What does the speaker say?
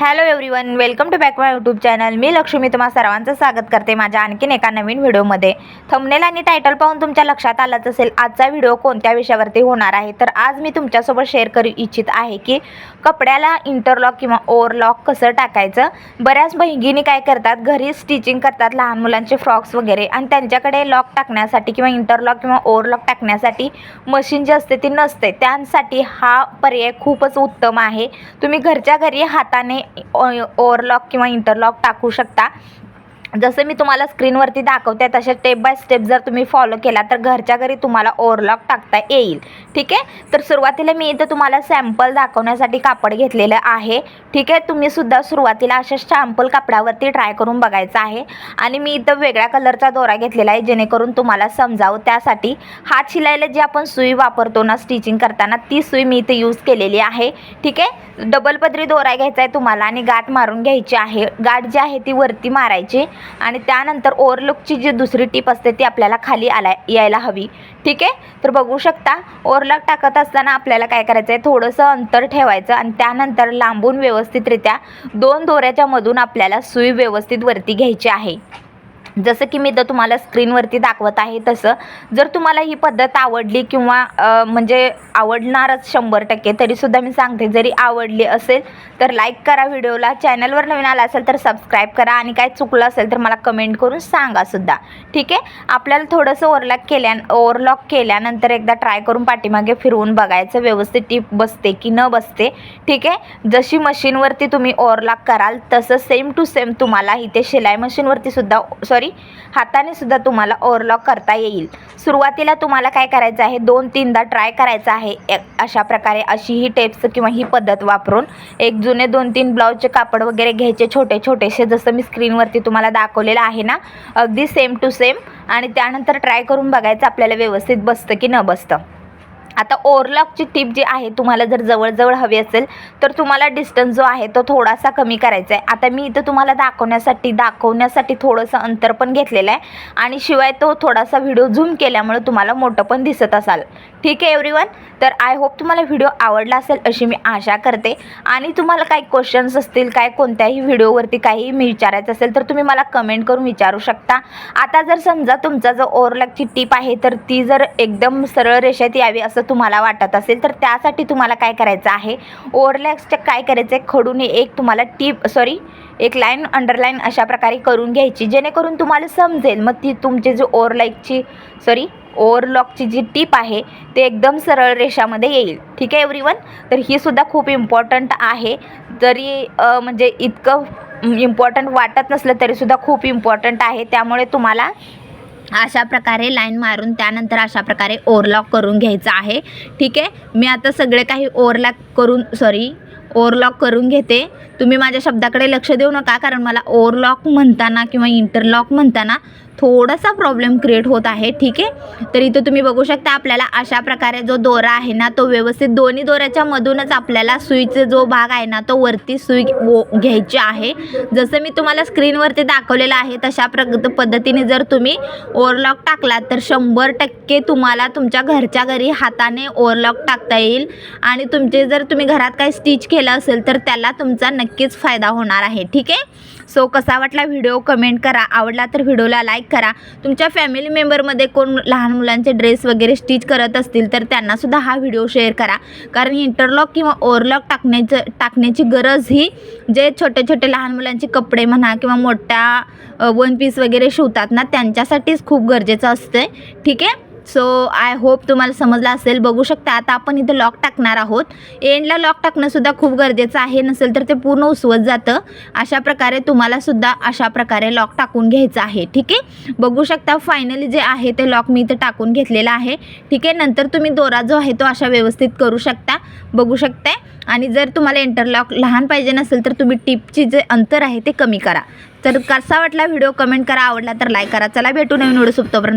Hello everyone welcome to back my YouTube channel मी लक्ष्मी तुम्हा सर्वांचं स्वागत करते माझ्या आणखीन एका नवीन व्हिडिओमध्ये. थंबनेल आणि टायटल पाहून तुमच्या लक्षात आलंच असेल आजचा व्हिडिओ कोणत्या विषयावरती होणार आहे? तर आज मी तुमच्यासोबत शेअर करू इच्छित आहे की कपड्याला इंटरलॉक किंवा ओव्हरलॉक कसं टाकायचं? बऱ्याच बहिणींनी काय करतात घरी स्टिचिंग करतात लहान मुलांचे फ्रॉक्स वगैरे आणि त्यांच्याकडे लॉक टाकण्यासाठी किंवा इंटरलॉक किंवा ओव्हरलॉक टाकण्यासाठी मशीन जी असते ती नसते. त्यासाठी हा पर्याय खूपच उत्तम आहे. तुम्ही घरच्या घरी हाताने ओव्हरलॉक किंवा इंटरलॉक टाकू शकता. जसं मी तुम्हाला स्क्रीनवरती दाखवते तसे स्टेप बाय स्टेप जर तुम्ही फॉलो केला तर घरच्या घरी तुम्हाला ओव्हरलॉक टाकता येईल. ठीक आहे? तर सुरुवातीला मी इथं तुम्हाला सॅम्पल दाखवण्यासाठी कापड घेतलेलं आहे. ठीक आहे? तुम्ही सुद्धा सुरुवातीला अशा सॅम्पल कापडावरती ट्राय करून बघायचं आहे. आणि मी इथं वेगळ्या कलरचा दोरा घेतलेला आहे जेणेकरून तुम्हाला समजावं त्यासाठी. हात शिलायला जी आपण सुई वापरतो ना स्टिचिंग करताना ती सुई मी इथे यूज केलेली आहे. ठीक आहे? डबल पदरी दोरा घ्यायचा आहे तुम्हाला आणि गाठ मारून घ्यायची आहे. गाठ जी आहे ती वरती मारायची. आणि त्यानंतर ओव्हरलॉकची जी दुसरी टीप असते ती आपल्याला खाली आला यायला हवी. ठीक आहे? तर बघू शकता ओव्हरलॉक टाकत असताना आपल्याला काय करायचं आहे थोडंसं अंतर ठेवायचं आणि त्यानंतर लांबून व्यवस्थितरित्या दोन दोऱ्याच्या मधून आपल्याला सुई व्यवस्थित वरती घ्यायची आहे. जसं की मी तर तुम्हाला स्क्रीनवरती दाखवत आहे तसं. जर तुम्हाला ही पद्धत आवडली किंवा म्हणजे आवडणारच शंभर टक्के तरीसुद्धा मी सांगते जरी आवडली असेल तर लाईक करा व्हिडिओला. चॅनलवर नवीन आला असेल तर सबस्क्राईब करा. आणि काय चुकलं असेल तर मला कमेंट करून सांगासुद्धा ठीक आहे? आपल्याला थोडंसं ओव्हरलॉक केल्या ओव्हरलॉक केल्यानंतर एकदा ट्राय करून पाठीमागे फिरवून बघायचं व्यवस्थित टीप बसते की न बसते. ठीक आहे? जशी मशीनवरती तुम्ही ओव्हरलॉक कराल तसं सेम टू सेम तुम्हाला इथे शिलाई मशीनवरती सुद्धा सॉरी हाताने सुद्धा तुम्हाला ओव्हरलॉक करता येईल. सुरुवातीला तुम्हाला काय करायचं आहे? दोन तीनदा ट्राय करायचं आहे. अशा प्रकारे अशी ही टेप्स किंवा ही पद्धत वापरून एक जुने दोन तीन ब्लाऊजचे कापड वगैरे घ्यायचे छोटे छोटेसे. जसं मी स्क्रीनवरती तुम्हाला दाखवलेलं आहे ना अगदी सेम टू सेम आणि त्यानंतर ट्राय करून बघायचं आपल्याला व्यवस्थित बसतं की न बसतं. आता ओव्हरलॉकची टीप जी आहे तुम्हाला जर जवळजवळ हवी असेल तर तुम्हाला डिस्टन्स जो आहे तो थोडासा कमी करायचा आहे. आता मी इथं तुम्हाला दाखवण्यासाठी दाखवण्यासाठी थोडंसं अंतर पण घेतलेलं आहे. आणि शिवाय तो थोडासा व्हिडिओ झूम केल्यामुळे तुम्हाला मोठं पण दिसत असाल. ठीक आहे एव्हरीवन तर आय होप तुम्हाला व्हिडिओ आवडला असेल अशी मी आशा करते. आणि तुम्हाला काही क्वेश्चन्स असतील काय कोणत्याही व्हिडिओवरती काही मी विचारायचं असेल तर तुम्ही मला कमेंट करून विचारू शकता. आता जर समजा तुमचा जो ओव्हरलॉकची टीप आहे तर ती जर एकदम सरळ रेषेत यावी असं तुम्हाला वाटत असेल तर त्यासाठी तुम्हाला काय करायचं आहे? ओव्हरलॅक्सच्या काय करायचं आहे? खडून एक तुम्हाला टीप सॉरी एक लाईन अंडरलाईन अशा प्रकारे करून घ्यायची जेणेकरून तुम्हाला समजेल. मग ती तुमची जी ओव्हरलाईकची सॉरी ओव्हरलॉकची जी टीप आहे ते एकदम सरळ रेषामध्ये येईल. ठीक आहे एव्हरीवन तर ही सुद्धा खूप इम्पॉर्टंट आहे. जरी म्हणजे इतकं इम्पॉर्टंट वाटत नसलं तरीसुद्धा खूप इम्पॉर्टंट आहे. त्यामुळे तुम्हाला अशा प्रकारे लाईन मारून त्यानंतर अशा प्रकारे ओरलॉक करून घ्यायचं आहे. ठीक आहे? मी आता सगळे काही ओरलॉक करून सॉरी ओरलॉक करून घेते. तुम्ही माझ्या शब्दाकडे लक्ष देऊ नका कारण मला ओरलॉक म्हणताना किंवा इंटरलॉक म्हणताना थोडासा प्रॉब्लेम क्रिएट होत आहे ठीक आहे? तर इथं तुम्ही बघू शकता आपल्याला अशा प्रकारे जो दोरा आहे ना तो व्यवस्थित दोन्ही दोऱ्याच्या मधूनच आपल्याला सुईचा जो भाग आहे ना तो वरती सुई वो- घ्यायची आहे. जसं मी तुम्हाला स्क्रीनवरती दाखवलेलं आहे तशा प्र पद्धतीने जर तुम्ही ओवरलॉक टाकलात तर शंभर टक्के तुम्हाला तुमच्या घरच्या घरी हाताने ओवरलॉक टाकता येईल. आणि तुमचे जर तुम्ही घरात काही स्टिच केलं असेल तर त्याला तुमचा नक्कीच फायदा होणार आहे ठीक आहे? सो कसा वाटला व्हिडिओ कमेंट करा. आवडला तर व्हिडिओला लाईक करा. तुमच्या फॅमिली मेंबरमध्ये कोण लहान मुलांचे ड्रेस वगैरे स्टिच करत असतील तर त्यांनासुद्धा हा व्हिडिओ शेअर करा. कारण इंटरलॉक किंवा ओव्हरलॉक टाकण्याचं टाकण्याची गरज ही जे छोटे छोटे लहान मुलांचे कपडे म्हणा किंवा मोठ्या वन पीस वगैरे शिवतात ना त्यांच्यासाठीच खूप गरजेचं असतं ठीक आहे? सो आय होप तुम्हाला समजलं असेल. बघू शकता आता आपण इथं लॉक टाकणार आहोत. एंडला लॉक टाकणंसुद्धा खूप गरजेचं आहे. नसेल तर ते पूर्ण उसवत जातं. अशा प्रकारे तुम्हाला सुद्धा अशा प्रकारे लॉक टाकून घ्यायचं आहे. ठीक आहे? बघू शकता फायनली जे आहे ते लॉक मी इथं टाकून घेतलेलं आहे. ठीक आहे? नंतर तुम्ही दोरा जो आहे तो अशा व्यवस्थित करू शकता. बघू शकताय? आणि जर तुम्हाला इंटरलॉक लहान पाहिजे नसेल तर तुम्ही टिपची जे अंतर आहे ते कमी करा. तर कसा वाटला व्हिडिओ? कमेंट करा. आवडला तर लाईक करा. चला भेटू नवीन व्हिडिओ सोबतोपर्यंत